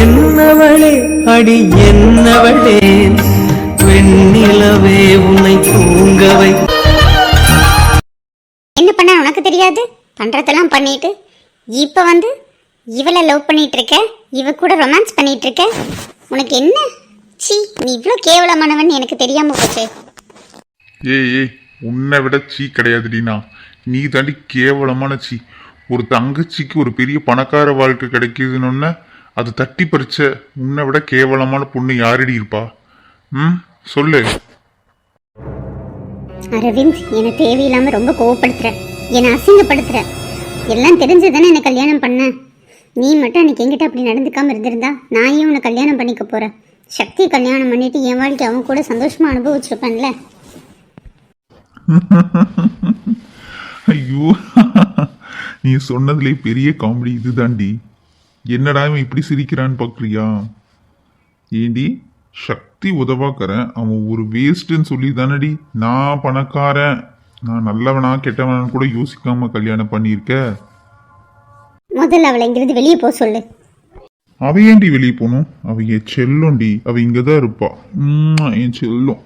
என்னவளே அடி என்னவளே வெண்ணிலவே உன்னை தூங்கவை. என்ன பண்ண உனக்கு தெரியாது? பண்றதெல்லாம் பண்ணிட்டு இப்ப வந்து இவளை லவ் பண்ணிட்டு இருக்க இவ கூட ரொமான்ஸ் பண்ணிட்டு இருக்க உனக்கு என்ன? சீ நீ இவ்வளோ கேவலமானவன் எனக்கு தெரியாம போச்சு. ஏய் ஏய் உன்னை விட சீ கிடையாதுடினா நீ தாண்டி கேவலமான சீ ஒரு தங்கச்சிக்கு ஒரு பெரிய பணக்கார வாழ்க்கை கிடைக்குதுன்னு அது தட்டி பறிச்ச உன்னை விட கேவலமான பொண்ணு யாரடி இருப்பா? ம்? சொல்லு. அரவிந்த் என்னை தேவையில்லாம ரொம்ப கோவப்படுத்துற. என்னை அசிங்கப்படுத்துற. எல்லாம் தெரிஞ்சுதானே என்னை கல்யாணம் பண்ண. நீ மட்டும் அன்னைக்கு என்கிட்ட அப்படி நடந்துக்காம இருந்திருந்தா நான் ஏன் உன்னை கல்யாணம் பண்ணிக்க போறேன் சக்தி கல்யாணம் பண்ணிட்டு என் வாழ்க்கை அவன் கூட சந்தோஷமா அனுபவிச்சிருப்பேன்ல. ஐயோ. நீ சொன்னதுலே பெரிய காமெடி இதுதாண்டி. என்னடா இவன் இப்படி சிரிக்கிறான்னு பார்க்குறியா ஏண்டி சக்தி உதவாக்கறேன். அவன் ஒரு வேஸ்ட்டுன்னு சொல்லி தானடி நான் பணக்காரன். நான் நல்லவனா கெட்டவனான்னு கூட யோசிக்காம கல்யாணம் பண்ணியிருக்க. முதல்ல அவளை இங்கிருந்து வெளியே போக சொல்லு. அவ ஏன்டி வெளியே போகணும் அவ என் செல்லோண்டி. அவ இங்கே தான் இருப்பா. என் செல்லம்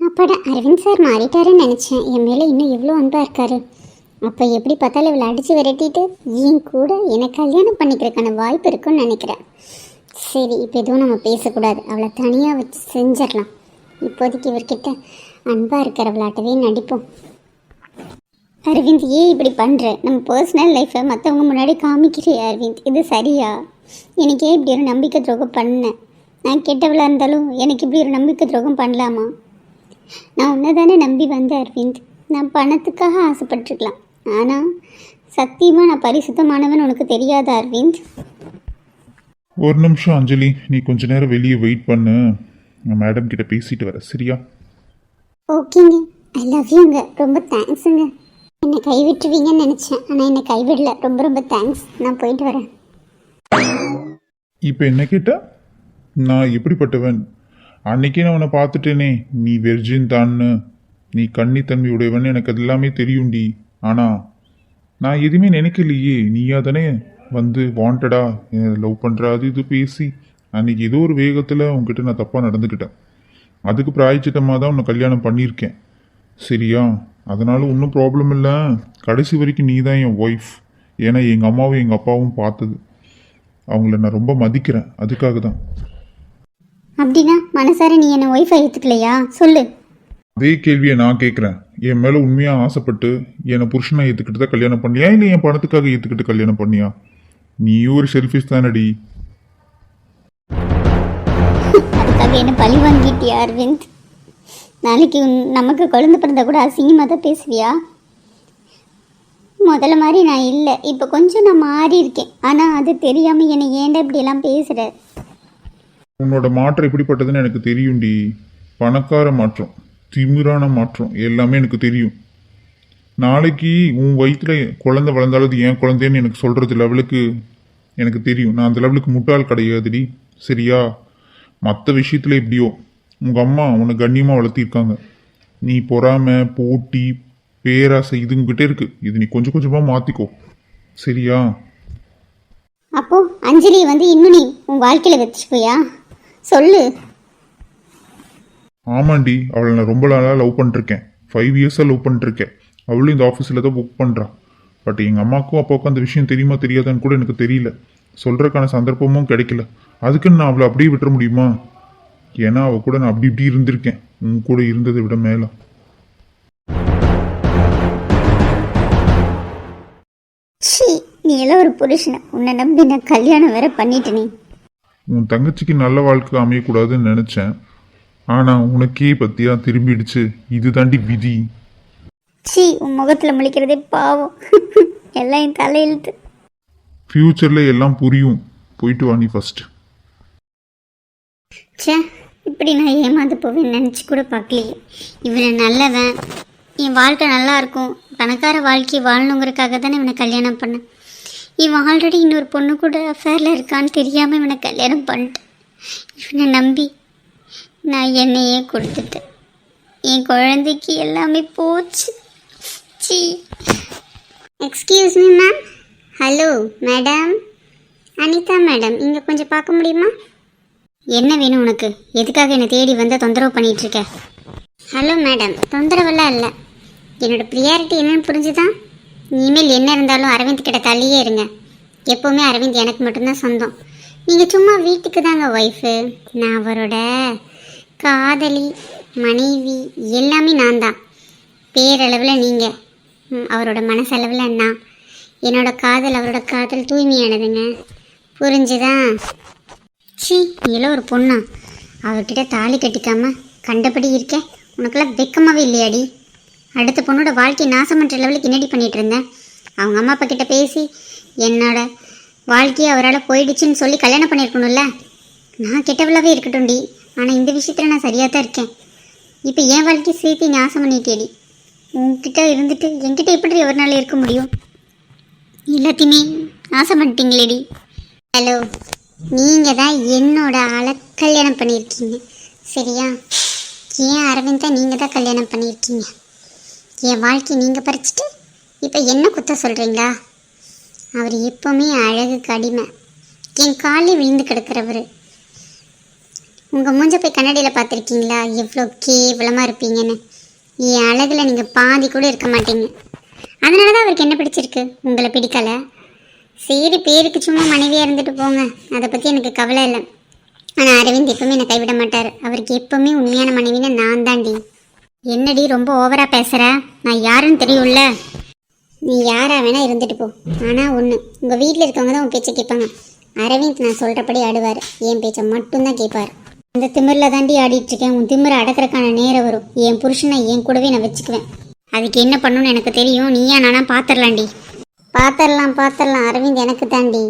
அப்பாடா அரவிந்த் சார் மாறிட்டாருன்னு நினச்சேன் என் மேலே இன்னும் எவ்வளோ அன்பாக இருக்காரு அப்போ எப்படி பார்த்தாலும் இவளை அடித்து விரட்டிட்டு என் கூட என்னை கல்யாணம் பண்ணிக்கிறதுக்கான வாய்ப்பு இருக்குன்னு நினைக்கிறேன் சரி இப்போ எதுவும் நம்ம பேசக்கூடாது. அவளை தனியாக வச்சு செஞ்சிடலாம். இப்போதைக்கு இவர்கிட்ட அன்பாக இருக்கிறவளாட்டவே நடிப்போம். அரவிந்த் ஏன் இப்படி பண்ணுற நம்ம பர்சனல் லைஃப்பை மற்றவங்க முன்னாடி காமிக்கிறேன் அரவிந்த். இது சரியா? எனக்கு ஏன் இப்படி ஒரு நம்பிக்கை துரோகம் பண்ணேன் நான் கெட்டவளாக இருந்தாலும் எனக்கு இப்படி ஒரு நம்பிக்கை துரோகம் பண்ணலாமா? நான் உன்னை தானே நம்பி வந்தேன் அரவிந்த். நான் பணத்துக்காக ஆசைப்பட்டிருக்கலாம். ஆனால் சத்தியமாக நான் பரிசுத்தமானவன் உனக்கு தெரியாத அரவிந்த். ஒரு நிமிஷம் அஞ்சலி. நீ கொஞ்ச நேரம் வெளியே வெயிட் பண்ணு. நான் மேடம் கிட்ட பேசிட்டு வரேன். சரியா? ஓகேங்க. ஐ லவ் யூங்க ரொம்ப தேங்க்ஸுங்க என்னை கைவிட்டுருவீங்கன்னு நினச்சேன். ஆனால் என்னை கைவிடல. ரொம்ப ரொம்ப தேங்க்ஸ் நான் போயிட்டு வரேன். இப்போ என்ன கேட்ட? நான் எப்படிப்பட்டவன்? அன்னைக்கே நான் உன்னை பார்த்துட்டேனே. நீ வெர்ஜின் தான்னு. நீ கன்னி தன்மை உடையவன் எனக்கு அது எல்லாமே தெரியும்டி. ஆனால் நான் எதுவுமே நினைக்கலையே. நீயா தானே வந்து வாண்டடா லவ் பண்ணுற அது இது பேசி அன்றைக்கி ஏதோ ஒரு வேகத்தில் உங்ககிட்ட நான் தப்பாக நடந்துக்கிட்டேன். அதுக்கு பிராய்ச்சித்தமாக தான் உன்னை கல்யாணம் பண்ணியிருக்கேன். சரியா? அதனால் ஒன்றும் ப்ராப்ளம் இல்லை. கடைசி வரைக்கும் நீ தான் என் ஒய்ஃப் ஏன்னா எங்கள் அம்மாவும் எங்கள் அப்பாவும் பார்த்தது. அவங்கள நான் ரொம்ப மதிக்கிறேன். அதுக்காக தான். அப்படின்னா மனசார நீ என்னை ஒய்ஃபை ஏற்றுக்கலையா சொல்லு. அதே கேள்வியை நான் கேட்குறேன் என் மேலே உண்மையாக ஆசைப்பட்டு என்னை புருஷனை ஏற்றுக்கிட்டு தான் கல்யாணம் பண்ணியா? இல்லை என் பணத்துக்காக ஏற்றுக்கிட்டு கல்யாணம் பண்ணியா? நீ ஒரு செல்ஃபிஷ் தானடி. அதுக்காக என்ன பழி வாங்கிட்டியா அரவிந்த்? நாளைக்கு நமக்கு குழந்தை பிறந்தா கூட அசிங்கமாக தான் பேசுவியா? முதல்ல மாதிரி நான் இல்லை. இப்போ கொஞ்சம் நான் மாறி இருக்கேன். ஆனால் அது தெரியாமல் என்னை ஏன்டா இப்படியெல்லாம் பேசுகிற உன்னோட மாற்றம் எப்படிப்பட்டதுன்னு எனக்கு தெரியும்டி. பணக்கார மாற்றம். திமிரான மாற்றம். எல்லாமே எனக்கு தெரியும். நாளைக்கு உன் வயிற்றுல குழந்தை வளர்ந்தாலும் அது என் குழந்தைன்னு எனக்கு சொல்கிறது லெவலுக்கு எனக்கு தெரியும். நான் அந்த லெவலுக்கு முட்டாள் கிடையாதுடி. சரியா? மற்ற விஷயத்தில் எப்படியோ. உங்கள் அம்மா உன்னை கண்ணியமாக வளர்த்திருக்காங்க. நீ பொறாமை போட்டி பேராசை இதுங்கிட்டே இருக்கு. இது நீ கொஞ்சம் கொஞ்சமாக மாற்றிக்கோ சரியா? அப்போ அஞ்சலி வந்து இன்னும் நீ உன் வாழ்க்கையில் வச்சுக்கோயா சொல்லு. ஆமாண்டி அவளை நான் ரொம்ப நாளாக லவ் பண்ணிருக்கேன். ஃபைவ் இயர்ஸாக லவ் பண்ணிருக்கேன். அவளும் இந்த ஆஃபீஸில் தான் புக் பண்ணுறான் பட் எங்கள் அம்மாவுக்கும் அப்பாவுக்கும் அந்த விஷயம் தெரியுமா தெரியாதான்னு கூட எனக்கு தெரியல. சொல்கிறதுக்கான சந்தர்ப்பமும் கிடைக்கல. அதுக்குன்னு நான் அவளை அப்படியே விட்டுற முடியுமா? ஏன்னா அவள் கூட நான் அப்படி இப்படி இருந்திருக்கேன். உன் கூட இருந்ததை விட மேலே. ச்சீ நீ எல்லாம் ஒரு புருஷனை. உன்னை நம்பி நான் கல்யாணம் வேற பண்ணிட்டு நீ உன் தங்கச்சிக்கு நல்ல வாழ்க்கை அமையக்கூடாதுன்னு நினச்சேன். ஆனால் உனக்கே பற்றியா திரும்பிடுச்சு? இது தாண்டி விதி. ச்சீ உன் முகத்தில் முழிக்கிறதே பாவம். எல்லாம் என் தலையெழுத்து. ஃப்யூச்சரில் எல்லாம் புரியும். போயிட்டு வா நீ ஃபஸ்ட்டு ச்சே இப்படி நான் ஏமாந்து போவேன்னு நினச்சி கூட பார்க்கலையே. இவனை நல்லவன். என் வாழ்க்கை நல்லா இருக்கும். பணக்கார வாழ்க்கை வாழணுங்கிறதுக்காக தானே இவனை கல்யாணம் பண்ணேன். இவன் ஆல்ரெடி இன்னொரு பொண்ணு கூட அஃபேரில் இருக்கான்னு தெரியாமல் இவனை கல்யாணம் பண்ணிட்டேன். இவனை நம்பி நான் என்னையே கொடுத்துட்டேன். என் குழந்தைக்கு எல்லாமே போச்சு. C excuse me ma'am hello madam Anitha madam இங்கே கொஞ்சம் பார்க்க முடியுமா? என்ன வேணும் உனக்கு? எதுக்காக என்னை தேடி வந்து தொந்தரவு பண்ணிகிட்ருக்க ஹலோ மேடம் தொந்தரவெல்லாம் இல்லை. என்னோட ப்ரியாரிட்டி என்னென்னு புரிஞ்சுதான் இனிமேல் என்ன இருந்தாலும் அரவிந்த் கிட்ட தள்ளியே இருங்க. எப்போவுமே அரவிந்த் எனக்கு மட்டும்தான் சொந்தம். நீங்கள் சும்மா வீட்டுக்கு தாங்க ஒய்ஃபு நான் அவரோட காதலி மனைவி எல்லாமே நான் தான் பேரளவில் நீங்கள் அவரோட மனசளவில் நான். என்னோட காதல் அவரோட காதல் தூய்மையானதுங்க. புரிஞ்சுதா? சி நீலாம் ஒரு பொண்ணா. அவர்கிட்ட தாலி கட்டிக்காம கண்டபடி இருக்க. உனக்கெல்லாம் வெக்கமாகவே இல்லையாடி. அடுத்த பொண்ணோட வாழ்க்கை நாசம் பண்ணுற லெவலுக்கு என்னடி பண்ணிட்டு இருந்தேன் அவங்க அம்மா அப்பா கிட்ட பேசி என்னோட வாழ்க்கையை அவரால் போயிடுச்சுன்னு சொல்லி கல்யாணம் பண்ணியிருக்கணும்ல? நான் கெட்டவளாகவே இருக்கட்டும்டி. ஆனால் இந்த விஷயத்தில் நான் சரியாக தான் இருக்கேன். இப்போ என் வாழ்க்கையை சேர்த்து நாசம் பண்ணிட்டேடி. உங்ககிட்ட இருந்துட்டு என்கிட்ட எப்படி ஒரு நாள் இருக்க முடியும்? எல்லாத்தையுமே நாசம் பண்ணிட்டீங்களேடி. ஹலோ நீங்கள் தான் என்னோட ஆளை கல்யாணம் பண்ணியிருக்கீங்க. சரியா? ஏன் அரவிந்தா நீங்கள் தான் கல்யாணம் பண்ணியிருக்கீங்க? என் வாழ்க்கையை நீங்கள் பறிச்சுட்டு இப்போ என்ன குத்த சொல்கிறீங்களா அவர் எப்போவுமே அழகு கடிமை என் காலில் விழுந்து கிடக்கிறவர். உங்கள் மூஞ்ச போய் கண்ணாடியில் பார்த்துருக்கீங்களா? எவ்வளோ கேவலமாக இருப்பீங்கன்னு. என் அழகில் நீங்கள் பாதி கூட இருக்க மாட்டீங்க. அதனால தான் அவருக்கு என்ன பிடிச்சிருக்கு? உங்களை பிடிக்கல. சரி பேருக்கு சும்மா மனைவியாக இருந்துட்டு போங்க. அதை பற்றி எனக்கு கவலை இல்லை. ஆனால் அரவிந்த் எப்பவுமே என்னை கைவிட மாட்டார். அவருக்கு எப்பவுமே உண்மையான மனைவின்னு நான் தாண்டி என்னடி ரொம்ப ஓவராக பேசுகிற நான் யாருன்னு தெரியும்ல? நீ யாராக வேணால் இருந்துட்டு போ. ஆனால் ஒன்று உங்கள் வீட்டில் இருக்கவங்க தான் உன் பேச்சை கேட்பாங்க. அரவிந்த் நான் சொல்கிறபடி ஆடுவார். என் பேச்சை மட்டும்தான் கேட்பார். அந்த திமிரில் தாண்டி ஆடிட்டு இருக்கேன். உன் திமிரை அடக்கிறக்கான நேரம் வரும். என் புருஷனை என் கூடவே நான் வச்சுக்குவேன். அதுக்கு என்ன பண்ணணும்னு எனக்கு தெரியும். நீயா நானா பார்த்துடலாண்டி பார்த்துடலாம் பார்த்துடலாம் அரவிந்த் எனக்கு தாண்டி.